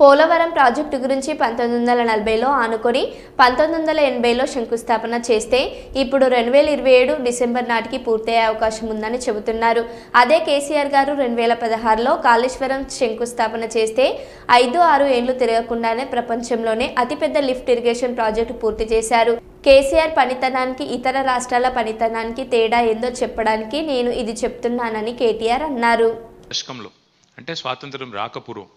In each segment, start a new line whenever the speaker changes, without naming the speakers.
Polavaram project గురించి పంతొమ్మిది వందల నలభైలో ఆనుకొని పంతొమ్మిది వందల ఎనభైలో శంకుస్థాపన చేస్తే ఇప్పుడు రెండు వేల ఇరవై ఏడు డిసెంబర్ నాటికి పూర్తయ్యే అవకాశం ఉందని చెబుతున్నారు. అదే కేసీఆర్ గారు రెండు వేల పదహారులో కాళేశ్వరం శంకుస్థాపన చేస్తే ఐదు ఆరు ఏళ్ళు తిరగకుండానే ప్రపంచంలోనే అతిపెద్ద లిఫ్ట్ ఇరిగేషన్ ప్రాజెక్టు పూర్తి చేశారు. కేసీఆర్ పనితనానికి ఇతర రాష్ట్రాల పనితనానికి తేడా ఏందో చెప్పడానికి నేను ఇది చెప్తున్నానని కేటీఆర్ అన్నారు.
అంటే స్వాతంత్రం రాకపూర్వం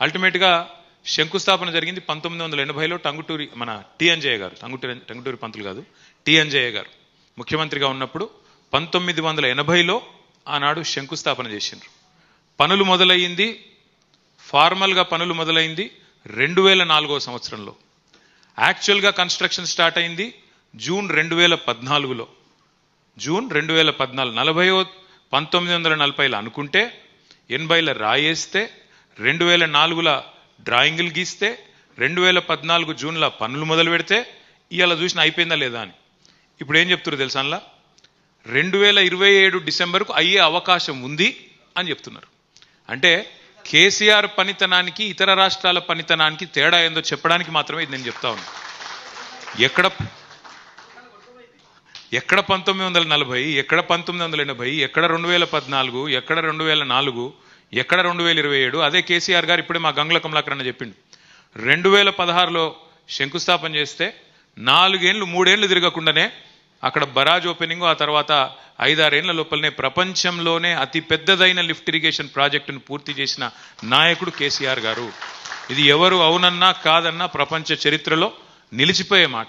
అల్టిమేట్గా శంకుస్థాపన జరిగింది పంతొమ్మిది వందల ఎనభైలో టంగుటూరి మన టి గారు. టంగుటూరి టంగుటూరి పంతులు కాదు టి గారు. ముఖ్యమంత్రిగా ఉన్నప్పుడు పంతొమ్మిది వందల ఎనభైలో ఆనాడు శంకుస్థాపన చేసిండ్రు. పనులు మొదలయ్యింది ఫార్మల్గా పనులు మొదలైంది రెండు వేల నాలుగో సంవత్సరంలో. యాక్చువల్గా కన్స్ట్రక్షన్ స్టార్ట్ అయింది జూన్ రెండు వేల పద్నాలుగులో. జూన్ రెండు వేల పద్నాలుగు నలభైవ పంతొమ్మిది వందల నలభైలో అనుకుంటే ఎనభైల రాయేస్తే రెండు వేల నాలుగుల డ్రాయింగులు గీస్తే రెండు వేల పద్నాలుగు జూన్లో పనులు మొదలు పెడితే ఇవాళ చూసిన అయిపోయిందా లేదా అని. ఇప్పుడు ఏం చెప్తున్నారు తెలుసా రెండు వేల ఇరవై ఏడు డిసెంబర్కు అయ్యే అవకాశం ఉంది అని చెప్తున్నారు. అంటే కేసీఆర్ పనితనానికి ఇతర రాష్ట్రాల పనితనానికి తేడా ఏందో చెప్పడానికి మాత్రమే ఇది నేను చెప్తా ఉన్నాను ఎక్కడ ఎక్కడ పంతొమ్మిది వందల నలభై ఎక్కడ పంతొమ్మిది వందల ఎనభై ఎక్కడ రెండు వేల పద్నాలుగు ఎక్కడ రెండు వేల నాలుగు ఎక్కడ రెండు వేల ఇరవై ఏడు? అదే కేసీఆర్ గారు ఇప్పుడే మా గంగుల కమలాకర్ చెప్పిండు. రెండు వేల పదహారులో శంకుస్థాపన చేస్తే నాలుగేళ్ళు మూడేళ్ళు తిరగకుండానే అక్కడ బరాజ్ ఓపెనింగ్ ఆ తర్వాత ఐదారేళ్ళ లోపలనే ప్రపంచంలోనే అతి పెద్దదైన లిఫ్ట్ ఇరిగేషన్ ప్రాజెక్టును పూర్తి చేసిన నాయకుడు కేసీఆర్ గారు. ఇది ఎవరు అవునన్నా కాదన్నా ప్రపంచ చరిత్రలో నిలిచిపోయే మాట.